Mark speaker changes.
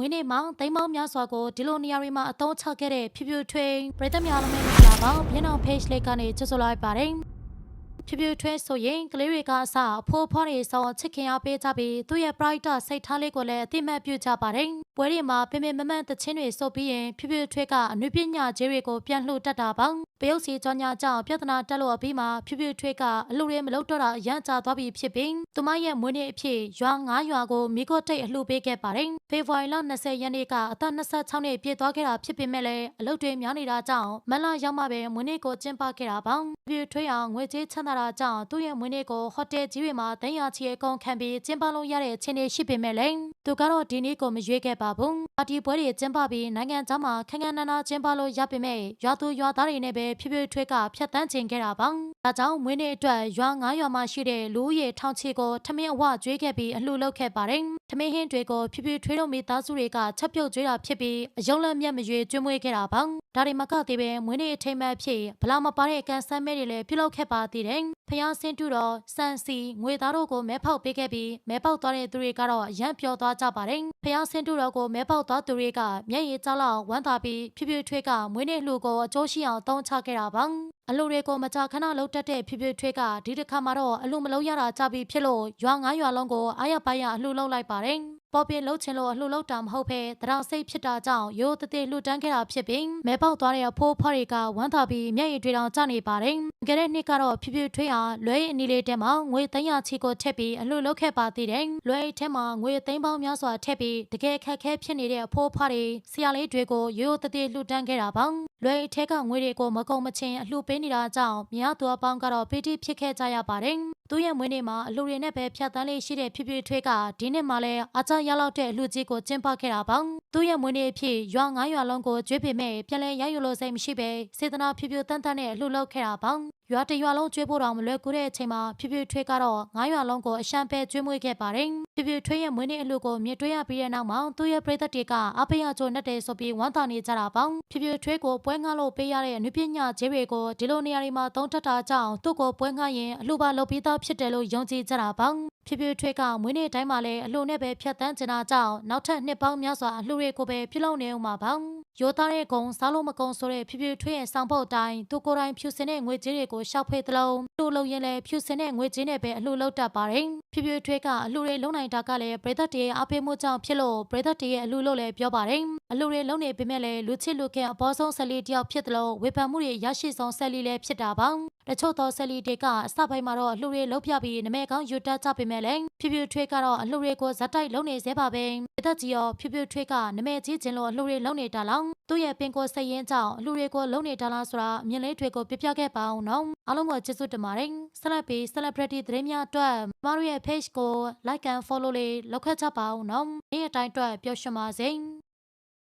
Speaker 1: မွေးနေ့မှာသိမ်းပေါင်းများစွာကိုဒီလိုနေရာတွေမှာအသုံးချခဲ့တဲ့ဖြူဖြူထွေးပရိသတ်များလုံးမင်္ဂလာပါမျက်နှာ page လေးကနေကြိုဆိုလိုက်ပါတယ်ဖြူဖြူထွေးဆိုရင်ကလေးတွေကအစအဖိုးဖွားတွေဆောင်းချစ်ခင်အားပေးကြပြီးသူ့ရဲ့ bright စိတ်ထားလေးကိုလည်းအသိမှတ်ပြုကြပါတယ် ပွဲတွေမှာပင်ပင်မမန့်တချင်းတွေဆိုပြီးရင်ဖြူဖြူထွေးကအနုပညာခြေတွေကိုပြန်လှူတတ်တာပါပရုပ်စီကြောညာကြောင့်ပြဿနာတက်လို့အပြီးမှာဖြူဖြူထွေးကအလူတွေမလုပ်တော့တာအရန်ကြာသွားပြီဖြစ်ပြီးသူမရဲ့မွေးနေ့အဖြစ်ရွာငါးရွာကိုမိခိုတိတ်အလှူပေးခဲ့ပါတယ်ဖေဖော်ဝါရီလ20ရက်နေ့ကအသက်26နှစ်ပြည့်သွားခဲ့တာဖြစ်ပေမဲ့လည်းအလုပ်တွေများနေတာကြောင့်မလရောက်မှပဲမွေးနေ့ကိုကျင်းပခဲ့တာပါဖြူဖြူထွေးအောင်ငွေကြေးချမ်းသာတာကြောင့်သူ့ရဲ့မွေးနေ့ကိုဟိုတယ်ကြီးတွေမှာတန်းရချီအကုန်ခံပြီးကျင်းပလို့ရတဲ့အခြေအနေရှိပေမဲ့လည်း သူကတော့ဒီနေ့ကိုမရွေးခဲ့ပါဘူးပါတီပွဲတွေကျင်းပပြီးနိုင်ငံခြားမှာခန်းခန်းနားနားကျင်းပလို့ရပေမဲ့ရွာသူရွာသားတွေနဲ့ပဲဖြူဖြူထွေးကဖြတ်တန်းခြင်းခဲ့တာပါဒါကြောင့်မွေးနေ့အတွက်ရွာငါးရွာမှာရှိတဲ့လူဦးရေထောင်ချီကိုထမင်းအဝကျွေးခဲ့ပြီးအလှူလုပ်ခဲ့ပါတယ်ထမင်းဟင်းတွေကိုဖြူဖြူထွေးတို့မိသားစုတွေကချက်ပြုတ်ကျွေးတာဖြစ်ပြီးအယုံလက်မြတ်မရွေကျွေးမွေးခဲ့တာပါ ဒါတွေမကသေးပဲမွေးနေ့အထိမ်းအမှတ်ဖြစ်ဘလာမပါတဲ့ကန်ဆန်းမဲတွေလည်းပြုလုပ်ခဲ့ပါသေးတယ်ဖျားစင်းတူတော်စန်စီငွေသားတို့ကိုမဲဖောက်ပေးခဲ့ပြီးမဲပေါက်သွားတဲ့သူတွေကတော့အယံပျော်သွားကြပါတယ်ဖျားစင်းတူတော်ကိုမဲပေါက်သွားသူတွေကမျက်ရည်ကြောက်လောက်ဝမ်းသာပြီးဖြူဖြူထွေးကမွေးနေ့လှူကိုအကျိုးရှိအောင်သုံးချခဲ့တာပါအလူတွေကိုမကြာခဏလှုပ်တက်တဲ့ဖြူဖြူထွေးကဒီတစ်ခါမှာတော့အလူမလုံးရတာကြပြီဖြစ်လို့ရွာငါးရွာလုံးကိုအားရပါရအလှူလုပ်လိုက်ပါတယ် ပေါ်ပြလှုပ်ချင်လို့အလှူလုပ်တာမဟုတ်ဘဲတရောင်စိတ်ဖြစ်တာကြောင့်ရိုးတသေးလှူတန်းခဲ့တာဖြစ်ပြီးမဲပေါက်သွားတဲ့အဖိုးဖွားတွေကဝမ်းသာပြီးမျက်ရည်တွေတောင်ကျနေပါတယ်။ကြတဲ့နှစ်ကတော့ဖြူဖြူထွေးဟာလွဲရည်အနီလေးတဲမှာငွေသိန်းရချီကိုထည့်ပြီးအလှူလုပ်ခဲ့ပါသေးတယ်။လွဲရည်ထဲမှာငွေသိန်းပေါင်းများစွာထည့်ပြီးတကယ်ခက်ခဲဖြစ်နေတဲ့အဖိုးဖွားတွေဆရာလေးတွေကိုရိုးတသေးလှူတန်းခဲ့တာပါ။လွဲရည်ထဲကငွေတွေကိုမကုန်မချင်းအလှူပေးနေတာကြောင့်မြားသူအပေါင်းကတော့ပီတိဖြစ်ခဲ့ကြရပါတယ်။ သူ့ရဲ့မွေးနေ့မှာအလှူတွေနဲ့ပဲဖြတ်တန်းလေးရှိတဲ့ဖြူဖြူထွေးကဒီနှစ်မှာလည်းအကြရလောက်တဲ့အလှူကြီးကိုကျင်းပခဲ့တာပါသူ့ရဲ့မွေးနေ့အဖြစ်ရွာငါးရွာလုံးကိုကျွေးပေမဲ့ပြန်လဲရယူလို့စိတ်မရှိပဲစေတနာဖြူဖြူတန်းတန်းနဲ့အလှူလုပ်ခဲ့တာပါ ရွာတရွာလုံးကျွေးဖို့တောင်မလွယ်ကူတဲ့အချိန်မှာဖြူဖြူထွေးကတော့ငါးရွာလုံးကိုအရှမ်းပဲကျွေးမွေးခဲ့ပါတယ်ဖြူဖြူထွေးရဲ့မွေးနေ့အလှူကိုမြင်တွေ့ရပြီးတဲ့နောက်မှာသူ့ရဲ့ပရိသတ်တွေကအဖေရချိုနဲ့တယ်ဆိုပြီးဝမ်းသာနေကြတာပါဖြူဖြူထွေးကိုပွဲငှားလို့ပေးရတဲ့အနုပညာခြေတွေကိုဒီလိုနေရာတွေမှာသုံးထပ်တာကြောင့်သူ့ကိုပွဲငှားရင်အလှူပါလုပ်ပြီးသားဖြစ်တယ်လို့ယုံကြည်ကြတာပါဖြည်းဖြည်းထွေးကမွေးနေ့တိုင်းမှာလည်းအလှနဲ့ပဲဖြတ်တန်းကျင်တာကြောင့်နောက်ထပ်နှစ်ပေါင်းများစွာအလှတွေကိုပဲပြုလုပ်နေအောင်ပါပေါ့ ရိုးသားတဲ့ကုံစားလို့မကုံဆိုတဲ့ဖြည်းဖြည်းထွေးရဲ့စောင်းဖို့အတိုင်းသူကိုယ်တိုင်ဖြူစင်တဲ့ငွေကြေးတွေကိုရှောက်ဖေးသလုံးတူလုံရင်လည်းဖြူစင်တဲ့ငွေကြေးနဲ့ပဲအလှလုပ်တတ်ပါတယ်ဖြည်းဖြည်းထွေးကအလှတွေလုံနိုင်တာကလည်းပရိသတ်တွေရဲ့အားပေးမှုကြောင့်ဖြစ်လို့ပရိသတ်တွေရဲ့အလှလို့လည်းပြောပါတယ်အလှတွေလုံနေပေမဲ့လည်းလူချစ်လူခင်အပေါ်ဆုံးဆက်လီတယောက်ဖြစ်သလိုဝေဖန်မှုတွေရရှိဆုံးဆက်လီလည်းဖြစ်တာပါ တချို့သောဆက်လီတွေကအစပိုင်းမှာတော့အလှတွေလုံပြပြီးနမဲကောင်းယူတတ်ကြပေမဲ့လည်းဖြည်းဖြည်းထွေးကတော့အလှတွေကိုဇက်တိုက်လုံနေစေပါပဲပရိသတ်ကြီးရောဖြည်းဖြည်းထွေးကနမဲကြီးခြင်းလို့အလှတွေလုံနေတာလောသူ့ရဲ့ပင်ကိုစိတ်ရင်းကြောင့်အလှတွေကိုလုံနေတာလားဆိုတာအမြင်လေးတွေကိုပြပြခဲ့ပါအောင်နော်အားလုံးကိုကျေးဇူးတင်ပါတယ်ဆက်လက်ပြီး celebrity သတင်းများအတွက်မတို့ရဲ့ page ကို like and follow လေးလုပ်ခဲ့ကြပါအောင်နော်နေ့အတိုင်းအတွက်ပျော်ရွှင်ပါစေ